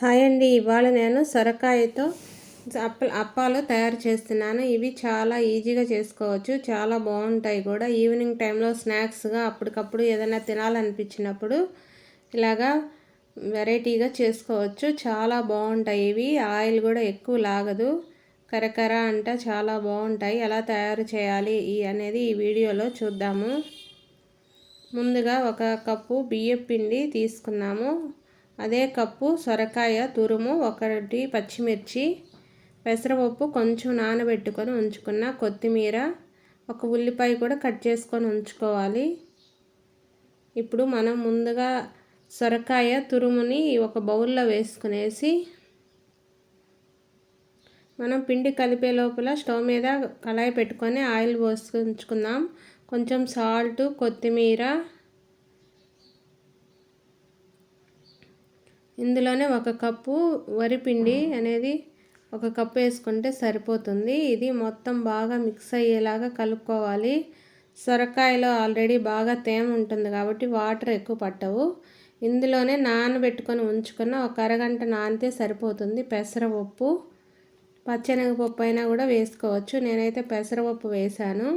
Hi అండి. ఇవాళ నేను సొరకాయతో అప్ప అప్పాలు తయారు చేస్తున్నాను. ఇవి చాలా ఈజీగా చేసుకోవచ్చు. చాలా బాగుంటాయి కూడా. ఈవినింగ్ టైంలో స్నాక్స్గా అప్పటికప్పుడు ఏదైనా తినాలనిపించినప్పుడు ఇలాగా వెరైటీగా చేసుకోవచ్చు. చాలా బాగుంటాయి ఇవి. ఆయిల్ కూడా ఎక్కువ లాగదు. కరకర అంట చాలా బాగుంటాయి. ఎలా తయారు చేయాలి అనేది ఈ వీడియోలో చూద్దాము. ముందుగా ఒక కప్పు బియ్యం పిండి తీసుకున్నాము. అదే కప్పు సొరకాయ తురుము ఒకటి పచ్చిమిర్చి పెసరపప్పు కొంచెం నానబెట్టుకొని ఉంచుకున్న కొత్తిమీర ఒక ఉల్లిపాయ కూడా కట్ చేసుకొని ఉంచుకోవాలి. ఇప్పుడు మనం ముందుగా సొరకాయ తురుముని ఒక బౌల్లో వేసుకునేసి మనం పిండి కలిపే లోపల స్టవ్ మీద కళాయి పెట్టుకొని ఆయిల్ పోసుకుంచుకుందాం కొంచెం సాల్ట్ కొత్తిమీర ఇందులోనే ఒక కప్పు వరిపిండి అనేది ఒక కప్పు వేసుకుంటే సరిపోతుంది. ఇది మొత్తం బాగా మిక్స్ అయ్యేలాగా కలుపుకోవాలి. సొరకాయలో ఆల్రెడీ బాగా తేమ ఉంటుంది కాబట్టి వాటర్ ఎక్కువ పట్టవు. ఇందులోనే నానబెట్టుకొని ఉంచుకున్న ఒక అరగంట నానితే సరిపోతుంది. పెసరపప్పు పచ్చెనగపప్పు అయినా కూడా వేసుకోవచ్చు. నేనైతే పెసరపప్పు వేశాను.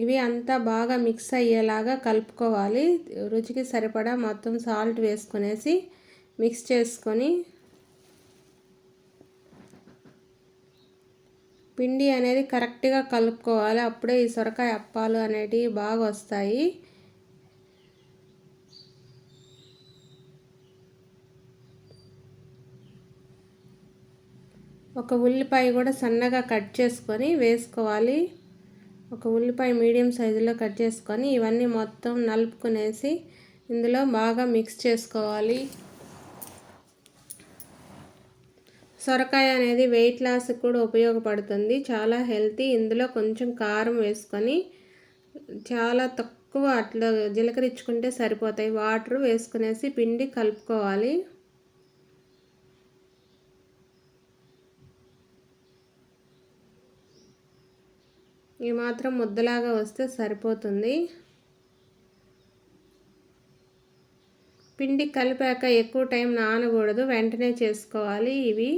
ఇవి అంతా బాగా మిక్స్ అయ్యేలాగా కలుపుకోవాలి. రుచికి సరిపడా మొత్తం సాల్ట్ వేసుకునేసి మిక్స్ చేసుకొని పిండి అనేది కరెక్ట్గా కలుపుకోవాలి. అప్పుడే ఈ సొరకాయ అప్పాలు అనేటివి బాగా వస్తాయి. ఒక ఉల్లిపాయ కూడా సన్నగా కట్ చేసుకొని వేసుకోవాలి. ఒక ఉల్లిపాయ మీడియం సైజులో కట్ చేసుకొని ఇవన్నీ మొత్తం నలుపుకునేసి ఇందులో బాగా మిక్స్ చేసుకోవాలి. సొరకాయ అనేది వెయిట్ లాస్కి కూడా ఉపయోగపడుతుంది. చాలా హెల్తీ ఇందులో కొంచెం కారం వేసుకొని చాలా తక్కువ అట్లా జీలకరించుకుంటే సరిపోతాయి. వాటర్ వేసుకునేసి పిండి కలుపుకోవాలి. ఈ మాత్రం ముద్దలాగా వస్తే సరిపోతుంది. పిండి కలిపాక ఎక్కువ టైం నానకూడదు వెంటనే చేసుకోవాలి ఇవి.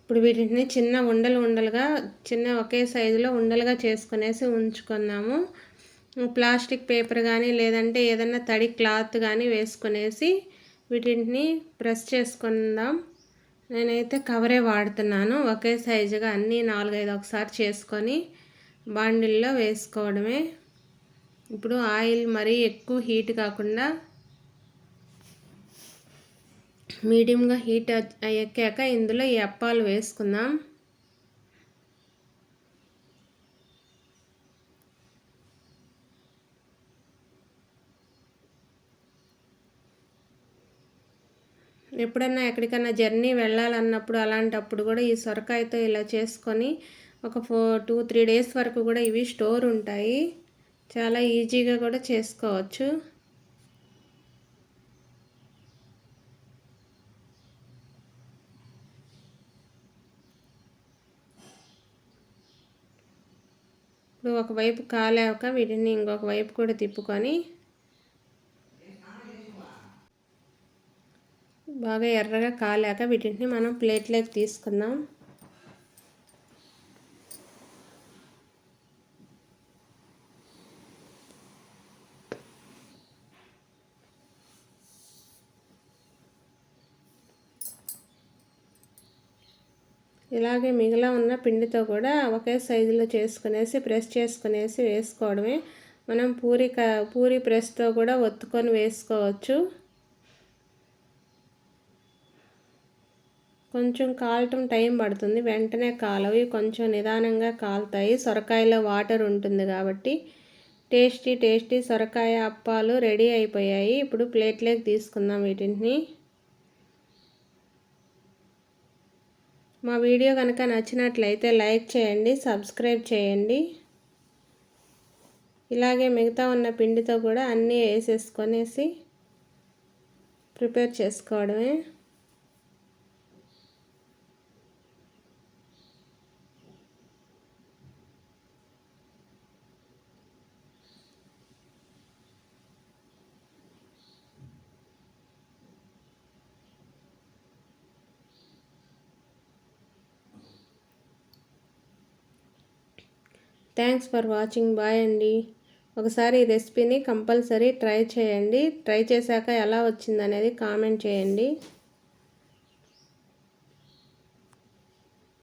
ఇప్పుడు వీటిని చిన్న ఉండలు ఉండలుగా చిన్న ఒకే సైజులో ఉండలుగా చేసుకునేసి ఉంచుకున్నాము. ప్లాస్టిక్ పేపర్ కానీ లేదంటే ఏదన్నా తడి క్లాత్ కానీ వేసుకునేసి వీటిని ప్రెస్ చేసుకుందాం. నేనైతే కవరే వాడుతున్నాను. ఒకే సైజుగా అన్నీ నాలుగైదు ఒకసారి చేసుకొని బాండిల్లో వేసుకోవడమే. ఇప్పుడు ఆయిల్ మరీ ఎక్కువ హీట్ కాకుండా మీడియంగా హీట్ ఎక్కాక ఇందులో ఈ అప్పాలు వేసుకుందాం. ఎప్పుడన్నా ఎక్కడికైనా జర్నీ వెళ్ళాలన్నప్పుడు అలాంటప్పుడు కూడా ఈ సొరకాయతో ఇలా చేసుకొని ఒక ఫోర్ టూ త్రీ డేస్ వరకు కూడా ఇవి స్టోర్ ఉంటాయి. చాలా ఈజీగా కూడా చేసుకోవచ్చు. ఇప్పుడు ఒకవైపు కాలేక వీటిని ఇంకొక వైపు కూడా తిప్పుకొని బాగా ఎర్రగా కాలాక వీటిని మనం ప్లేట్లోకి తీసుకుందాం. ఇలాగే మిగిలిన ఉన్న పిండితో కూడా ఒకే సైజులో చేసుకునేసి ప్రెస్ చేసుకునేసి వేసుకోవడమే. మనం పూరి పూరి ప్రెస్తో కూడా ఒత్తుకొని వేసుకోవచ్చు. కొంచెం కాలటం టైం పడుతుంది. వెంటనే కాలవి కొంచెం నిదానంగా కాలుతాయి. సొరకాయలో వాటర్ ఉంటుంది కాబట్టి టేస్టీ టేస్టీ సొరకాయ అప్పాలు రెడీ అయిపోయాయి. ఇప్పుడు ప్లేట్లోకి తీసుకుందాం వీటిని. మా వీడియో కనుక నచ్చినట్లయితే లైక్ చేయండి సబ్స్క్రైబ్ చేయండి. ఇలాగే మిగతా ఉన్న పిండితో కూడా అన్నీ వేసేసుకొనేసి ప్రిపేర్ చేసుకోవడమే. థ్యాంక్స్ ఫర్ వాచింగ్ బాయ్ అండి. ఒకసారి ఈ రెసిపీని కంపల్సరీ ట్రై చేయండి. ట్రై చేశాక ఎలా వచ్చిందనేది కామెంట్ చేయండి.